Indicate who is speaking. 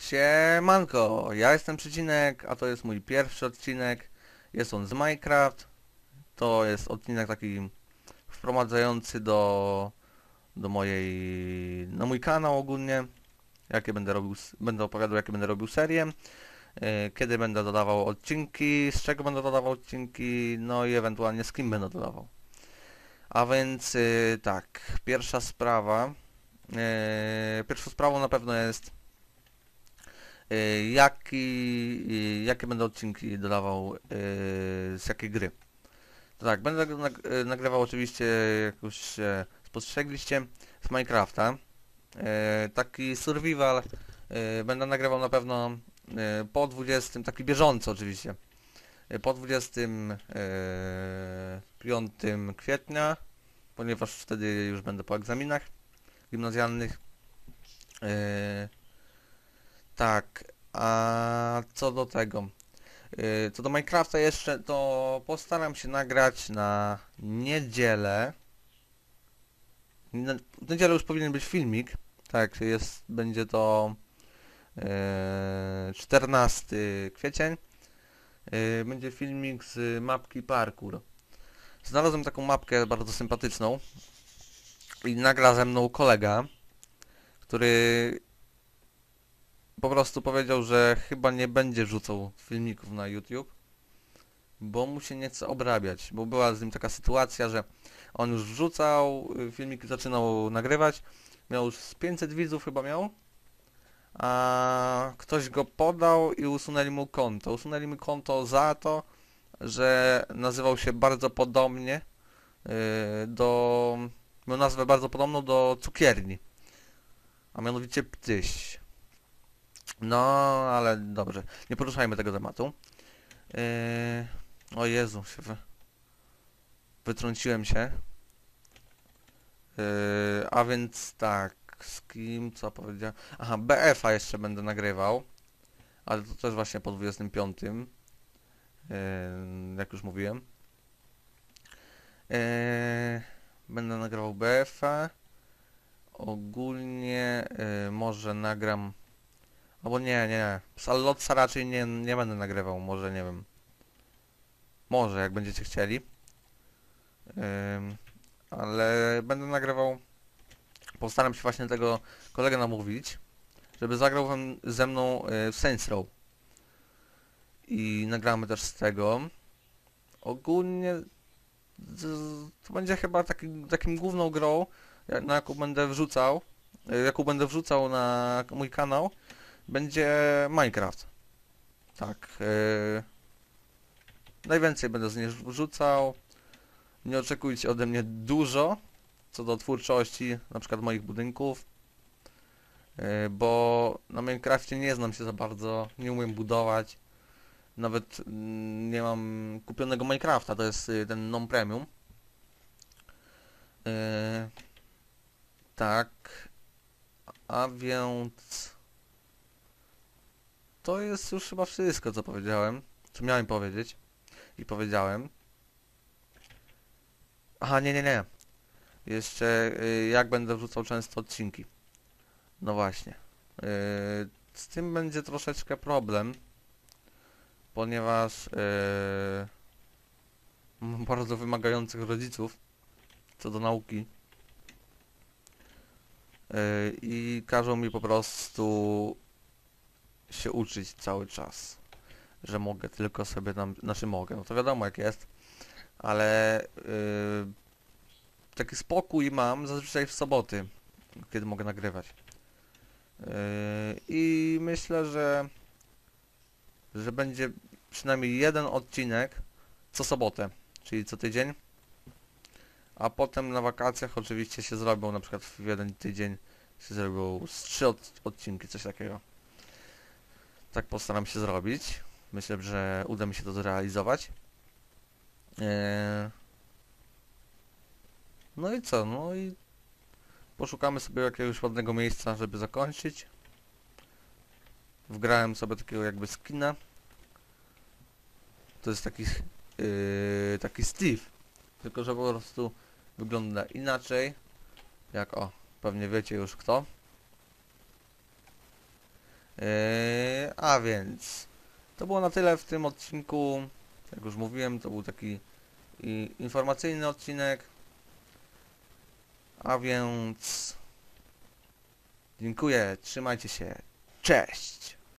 Speaker 1: Siemanko, ja jestem Przecinek, a to jest mój pierwszy odcinek. Jest on z Minecraft. To jest odcinek taki wprowadzający do, do mojej, na mój kanał ogólnie. Jakie będę robił, będę opowiadał jakie będę robił serię. e, Kiedy będę dodawał odcinki, z czego będę dodawał odcinki, no i ewentualnie z kim będę dodawał. A więc y, tak, pierwsza sprawa. e, Pierwszą sprawą na pewno jest Y, jaki, y, jakie będę odcinki dodawał y, z jakiej gry. To tak, będę nag- nagrywał oczywiście, jak już się spostrzegliście, z Minecrafta. Taki survival będę nagrywał na pewno po 20, taki bieżący oczywiście, po 25 kwietnia, ponieważ wtedy już będę po egzaminach gimnazjalnych. Y, tak, a co do tego, yy, co do Minecrafta jeszcze, to postaram się nagrać na niedzielę. W niedzielę już powinien być filmik, tak, jest, będzie to yy, 14 kwiecień. Yy, będzie filmik z mapki parkour. Znalazłem taką mapkę bardzo sympatyczną i nagra ze mną kolega, który po prostu powiedział, że chyba nie będzie rzucał filmików na YouTube, bo mu się nie chce obrabiać, bo była z nim taka sytuacja, że on już wrzucał, y, filmiki zaczynał nagrywać, miał już z 500 widzów chyba miał, a ktoś go podał i usunęli mu konto. Usunęli mu konto za to, że nazywał się bardzo podobnie y, do... miał nazwę bardzo podobną do cukierni, a mianowicie Ptyś. No, ale dobrze. Nie poruszajmy tego tematu. Yy... O Jezu, się wy... wytrąciłem się. Yy, a więc tak, z kim, co powiedziałem? Aha, BF-a jeszcze będę nagrywał. Ale to też właśnie po 25. Yy, jak już mówiłem. Yy, będę nagrywał BF-a. Ogólnie yy, może nagram Albo nie, nie, nie. Z Allotsa raczej nie, nie będę nagrywał, może nie wiem. Może, jak będziecie chcieli. Ym, ale będę nagrywał... Postaram się właśnie tego kolegę namówić, żeby zagrał wam- ze mną y, w Saints Row. I nagramy też z tego. Ogólnie to będzie chyba taki, takim główną grą, na jaką będę wrzucał, y, jaką będę wrzucał na mój kanał będzie Minecraft. Tak. Yy, najwięcej będę z niej wrzucał. Nie oczekujcie ode mnie dużo co do twórczości, na przykład moich budynków. Yy, bo na Minecrafcie nie znam się za bardzo, nie umiem budować. Nawet mm, nie mam kupionego Minecrafta, to jest y, ten non-premium. Yy, tak. A więc... To jest już chyba wszystko, co powiedziałem. Co miałem powiedzieć. I powiedziałem. Aha, nie, nie, nie. Jeszcze y, jak będę wrzucał często odcinki. No właśnie. Y, z tym będzie troszeczkę problem. Ponieważ y, mam bardzo wymagających rodziców co do nauki. I każą mi po prostu się uczyć cały czas. Że mogę tylko sobie tam, znaczy mogę, no to wiadomo jak jest, ale yy, taki spokój mam zazwyczaj w soboty, kiedy mogę nagrywać. Yy, I myślę, że że będzie przynajmniej jeden odcinek co sobotę, czyli co tydzień. A potem na wakacjach oczywiście się zrobią, na przykład w jeden tydzień się zrobią z trzy od, odcinki, coś takiego. Tak postaram się zrobić. Myślę, że uda mi się to zrealizować. Eee... No i co? No i poszukamy sobie jakiegoś ładnego miejsca, żeby zakończyć. Wgrałem sobie takiego jakby skina. To jest taki yy, taki Steve. Tylko, że po prostu wygląda inaczej. Jak o, pewnie wiecie już kto. Yy, a więc to było na tyle w tym odcinku. Jak już mówiłem, to był taki informacyjny odcinek. A więc dziękuję, trzymajcie się. Cześć!